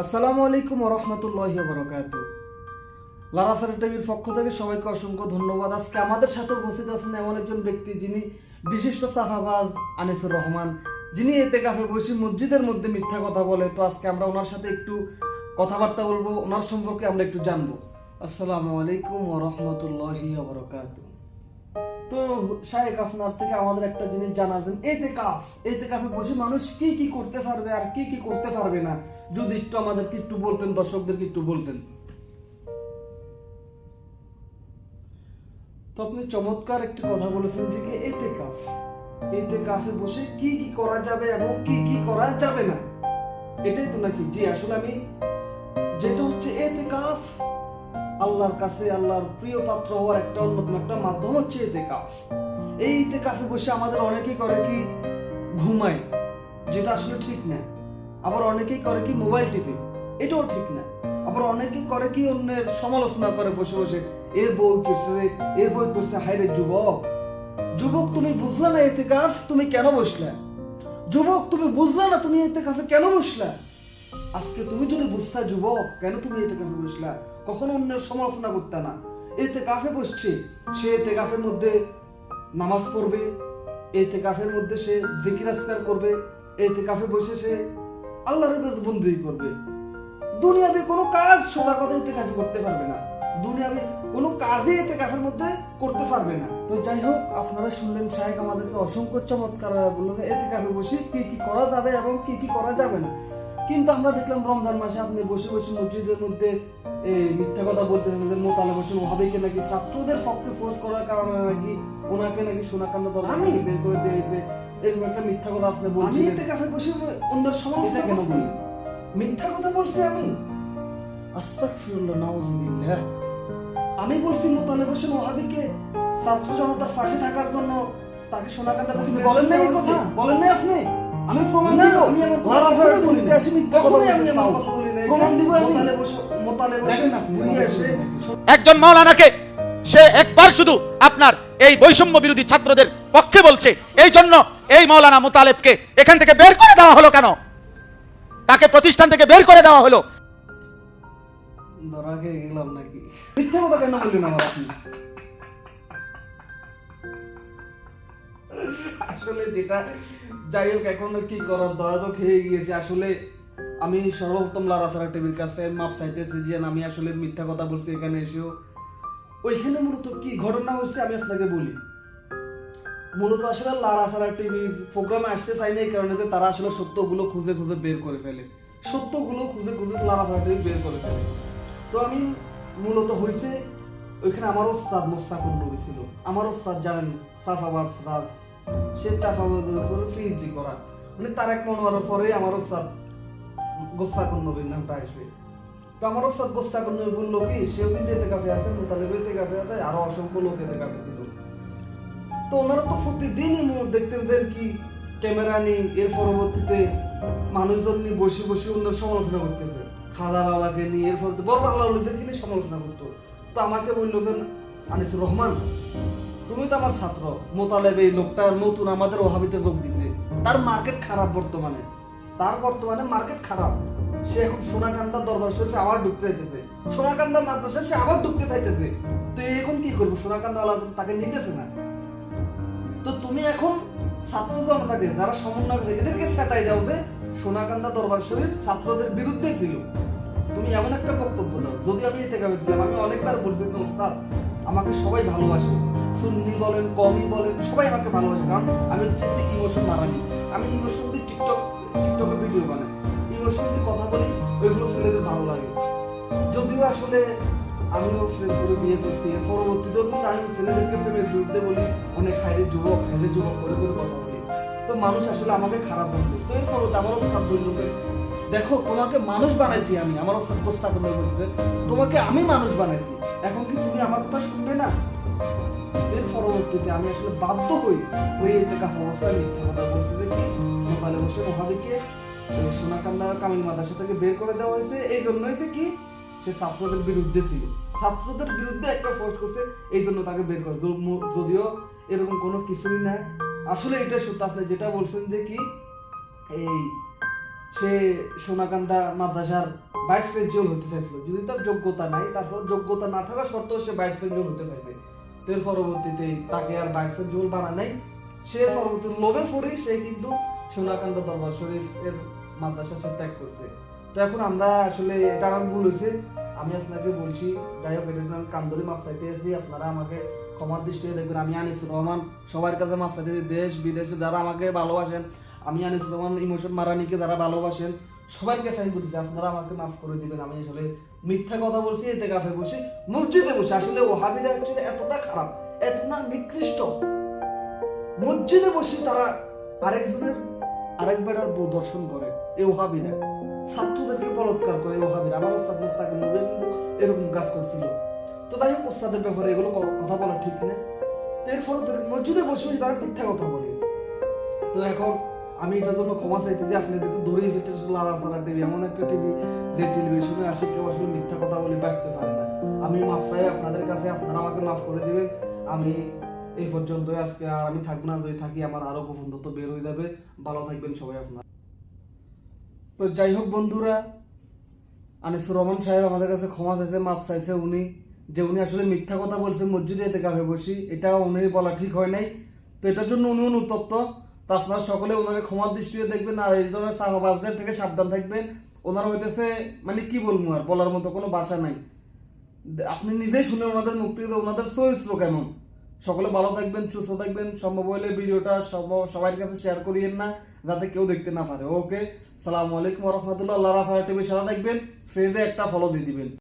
আসসালামু আলাইকুম বরকাত টিভির পক্ষ থেকে সবাইকে অসংখ্য ধন্যবাদ। আজকে আমাদের সাথে উপস্থিত আছেন এমন একজন ব্যক্তি যিনি বিশিষ্ট সাফাবাজ আনিসুর রহমান। যিনি এতে কাফে বসে মসজিদের মধ্যে মিথ্যা কথা বলে। তো আজকে আমরা ওনার সাথে একটু কথাবার্তা বলব। ওনার সম্পর্কে আমরা একটু জানব। আসসালামু আলাইকুম রহমতুল্লাহ বরকাত তো শাহেক আপনার থেকে আমাদের একটা জিনিস জানা যান এতে কাফ এতে কাফে বসে মানুষ কি কি করতে পারবে আর কি কি করতে পারবে না? যদি একটু আমাদেরকে একটু বলতেন, দর্শকদেরকে একটু বলতেন। তো আপনি চমৎকার একটি কথা বলেছেন যে কি এতে কাফ এতে কাফে বসে কি কি করা যাবে এবং কি কি করা যাবে না? এটাই তো নাকি? জি, আসলে আমি যেটা হচ্ছে এতে কাফ আল্লাহর কাছে আল্লাহর প্রিয় পাত্র হওয়ার একটা অন্যতম একটা মাধ্যম হচ্ছে ইতেকাফ এই ইতেকাফে বসে আমাদের অনেকেই করে কি ঘুমায়, যেটা আসলে ঠিক না। আবার অনেকেই করে কি মোবাইল টিপে, এটাও ঠিক না। আবার অনেকেই করে কি অন্যের সমালোচনা করে বসে বসে এর বই করছে এর বই করছে হাইরে যুবক। যুবক, তুমি বুঝলা না ইতেকাফ তুমি কেন বসলে? যুবক, তুমি বুঝলা না তুমি এতে কাফে কেন বসলা? আজকে তুমি যদি বুঝতা যুবক, কেন তুমি এতে কাফে বসলা কখনো অন্যের সমালোচনা করতে না। এতে কাফে বসছে, সে এতে কাফের মধ্যে নামাজ পড়বে এতে কাফের মধ্যে সে জিকির আসকার করবে এতে কাফে বসে সে আল্লাহর বন্ধুই করবে। দুনিয়াবে কোনো কাজ সোজা কথা এতে কাফে করতে পারবে না। দুনিয়াবে কোনো কাজই এতে কাফের মধ্যে করতে পারবে না। তো যাই হোক, আপনারা শুনলেন শাহেক আমাদেরকে অসংখ্য চমৎকার বলল যে এতে কাফে বসে কি কি করা যাবে এবং কি কি করা যাবে না? কিন্তু আমরা দেখলাম রমজান মাসে আপনি বসে বসে মসজিদের মধ্যে এই মিথ্যা কথা বলতেছেন যে মোতালে বসে ওহাবিকে নাকি ছাত্রদের পক্ষে ফোর্স করার কারণে নাকি ওনাকে নাকি সোনাকান্ত দরবার থেকে বের করে দিয়েছে এরকম একটা মিথ্যা কথা আপনি আমি এতে কাফে বসে অন্যের সমালোচনা কেন বললেন? মিথ্যা কথা বলছি আমি। আস্তাগফিরুল্লাহ নাউজুবিল্লাহ। আমি বলছি মোতালে ওহাবিকে ছাত্র জনতার ফাঁসে থাকার জন্য তাকে সোনাকান্তা বলেন না এই কথা। বলেন না আপনি? আমি প্রমাণ দিব। আমি এমন কথা বলি বলিতে না। আসি মিথ্যা কথা আমি চাও। কথা বলি না। প্রমাণ দিব আমি। মোতালে বসে মোতালে বসে ঘুরিয়ে এসে একজন মাওলানাকে সে একবার শুধু আপনার এই বৈষম্য বিরোধী ছাত্রদের পক্ষে বলছে এই জন্য এই মাওলানা মুতালেবকে এখান থেকে বের করে দেওয়া হলো কেন? তাকে প্রতিষ্ঠান থেকে বের করে দেওয়া হলো। ধরা খেয়ে গেলাম নাকি? মিথ্যা কথা কেন বললেন আমার আপনি? আসলে যেটা, যাই হোক, এখন কি করার? দয়া তো খেয়ে গিয়েছে। আসলে আমি সর্বপ্রথম লারাসারা টিভির কাছে মাপ চাইতেছি যে আমি আসলে মিথ্যা কথা বলছি এখানে এসেও। ওইখানে মূলত কি ঘটনা হচ্ছে আমি আপনাকে বলি। মূলত আসলে লারাসারা টিভির প্রোগ্রামে আসতে চাই না এই কারণে যে তারা আসলে সত্যগুলো খুঁজে খুঁজে বের করে ফেলে। সত্যগুলো খুঁজে খুঁজে লারাসারা টিভি বের করে ফেলে। তো আমি মূলত হয়েছে ওইখানে আমার ওস্তাদ মোস্তাকুর নবী ছিল। আমার ওস্তাদ জানেন সাফাবাজ রাজ। সে করা মানে পরে আমার ওস্তাদ নবীর নামটা আসবে। তো আমার ওস্তাদ বলল কি, সেও কিন্তু এতে কাফে আছে? কাফে আছে? আরও অসংখ্য লোক এতে কাফে ছিল। তো ওনারা তো প্রতিদিনই যে কি, ক্যামেরা নেই, এর পরবর্তীতে মানুষজন নিয়ে বসে বসে অন্য সমালোচনা করতেছে। খাদা বাবাকে নিয়ে এর পরবর্তী বড় ওলিদেরকে নিয়ে সমালোচনা করতো। তো আমাকে বলল যে, আনিসুর রহমান তুমি তো আমার ছাত্র। মোতালেব এই লোকটা নতুন আমাদের ওহাবিতে যোগ দিছে। তার মার্কেট খারাপ বর্তমানে। তার বর্তমানে মার্কেট খারাপ। সে এখন সোনাকান্দা দরবার শরীফে আবার ঢুকতে চাইতেছে। সোনাকান্দা মাদ্রাসা সে আবার ঢুকতে চাইতেছে। তো এখন কি করব? সোনাকান্দা তাকে নিতেছে না। তো তুমি এখন ছাত্র জনতাকে যারা সমন্বয় করে এদেরকে সেটাই যাও যে সোনাকান্দা দরবার শরীফ ছাত্রদের বিরুদ্ধে ছিল। তুমি এমন একটা বক্তব্য দাও। যদি আমি এতে গেছিলাম আমি অনেকবার বলছি ওস্তাদ, আমাকে সবাই ভালোবাসে। সুন্নি বলেন কমি বলেন সবাই আমাকে ভালোবাসে। কারণ আমি হচ্ছে ইমোশন মারানি আমি ইমোশন দিয়ে টিকটক টিকটকে ভিডিও বানাই ইমোশন দিয়ে কথা বলি ওইগুলো ছেলেদের ভালো লাগে। যদিও আসলে আমিও করে বিয়ে করছি। এর পরবর্তীতেও কিন্তু আমি ছেলেদেরকে প্রেমের বলি অনেক হাইরে যুবক হাইরে যুবক করে করে কথা বলি। তো মানুষ আসলে আমাকে খারাপ বলবে তো এর পরবর্তী আমারও খারাপ বলল যে, দেখো তোমাকে মানুষ বানাইছি আমি আমার অবস্থা গোস্তা করে বলতেছে তোমাকে আমি মানুষ বানাইছি। এখন কি তুমি আমার কথা শুনবে না? এর পরবর্তীতে আমি আসলে বাধ্য হই ওই অবস্থায় মিথ্যা কথা বলছি যে মোবাইলে বসে কামিল থেকে বের করে দেওয়া হয়েছে। এই জন্য হয়েছে কি সে ছাত্রদের বিরুদ্ধে ছিল। ছাত্রদের বিরুদ্ধে একটা ফোর্স করছে এই জন্য তাকে বের করে। য- যদিও এরকম কোনো কিছুই না আসলে এটা সত্য আপনি যেটা বলছেন যে কি, এই সে সোনাকান্দা মাদ্রাসার ভাইস প্রিন্সিপাল হতে চাইছিল। যদি তার যোগ্যতা নাই, তারপর যোগ্যতা না থাকা সত্ত্বেও সে ভাইস প্রিন্সিপাল হতে চাইছে। তো এর পরবর্তীতে তাকে আর ভাইস প্রিন্সিপাল বানায় নাই। সে পরবর্তীতে লোভে পড়ে, সে কিন্তু সোনাকান্দা দরবার শরীফ এর মাদ্রাসা সে ত্যাগ করছে। তো এখন আমরা আসলে এটা আমার ভুল হয়েছে। আমি আপনাকে বলছি, যাই হোক, এটা আমি কান্দরি মাপ চাইতে এসেছি। আপনারা আমাকে ক্ষমার দৃষ্টিতে দেখবেন। আমি আনিসুর রহমান, সবার কাছে মাপ চাইতে দেশ, বিদেশে যারা আমাকে ভালোবাসেন আমি আনিসুর রহমান ইমোশন মারানিকে যারা ভালোবাসেন, সবাইকে সাইন করতেছি আপনারা আমাকে মাফ করে দিবেন। আমি আসলে মিথ্যা কথা বলছি, এতে কাফে বসে, মসজিদে বসে। আসলে ওহাবিরা হচ্ছে এতটা খারাপ, এতটা নিকৃষ্ট। মসজিদে বসে তারা আরেকজনের, আরেক বেটার বউ দর্শন করে, এই ওহাবিরা ছাত্রদেরকে বলৎকার করে ওহাবিরা আমার ওস্তাদ মোস্তাকিম নবী কিন্তু এরকম কাজ করছিল। তো যাই হোক, ওস্তাদের ব্যাপারে এগুলো কথা বলা ঠিক না। তো এরপর মসজিদে বসে তারা মিথ্যা কথা বলে। তো এখন আমি এটার জন্য ক্ষমা চাইতে যে আপনি যেহেতু ফেলতে লালা সালা টিভি, এমন একটা টিভি যে টেলিভিশনে আসে, কেউ আসলে মিথ্যা কথা বলে বাঁচতে পারে না। আমি মাফ চাই আপনাদের কাছে, আপনারা আমাকে মাফ করে দিবেন। আমি এই পর্যন্ত আজকে, আর আমি থাকব না, যদি থাকি আমার আরও গোপন তথ্য বের হয়ে যাবে। ভালো থাকবেন সবাই আপনারা। তো যাই হোক বন্ধুরা, আনিসুর রহমান সাহেব আমাদের কাছে ক্ষমা চাইছে মাপ চাইছে উনি। যে উনি আসলে মিথ্যা কথা বলছেন মসজিদে এতে কাফে বসি এটা উনি বলা ঠিক হয় নাই। তো এটার জন্য উনি অনুতপ্ত। আপনারা সকলে ওনাকে ক্ষমার দৃষ্টিতে দেখবেন আর এই ধরনের সাহবাজদের থেকে সাবধান থাকবেন। ওনারা হইতেছে মানে কি বলব আর, বলার মতো কোনো ভাষা নাই। আপনি নিজেই শুনে ওনাদের মুক্তি ওনাদের চরিত্র কেমন। সকলে ভালো থাকবেন, সুস্থ থাকবেন। সম্ভব হলে ভিডিওটা সব- সবার কাছে শেয়ার করিয়েন না, যাতে কেউ দেখতে না পারে। ওকে সালামু আলাইকুম রহমতুল্লাহ। আল্লাহ টিভি সাথে দেখবেন ফেজে একটা ফলো দিয়ে দিবেন।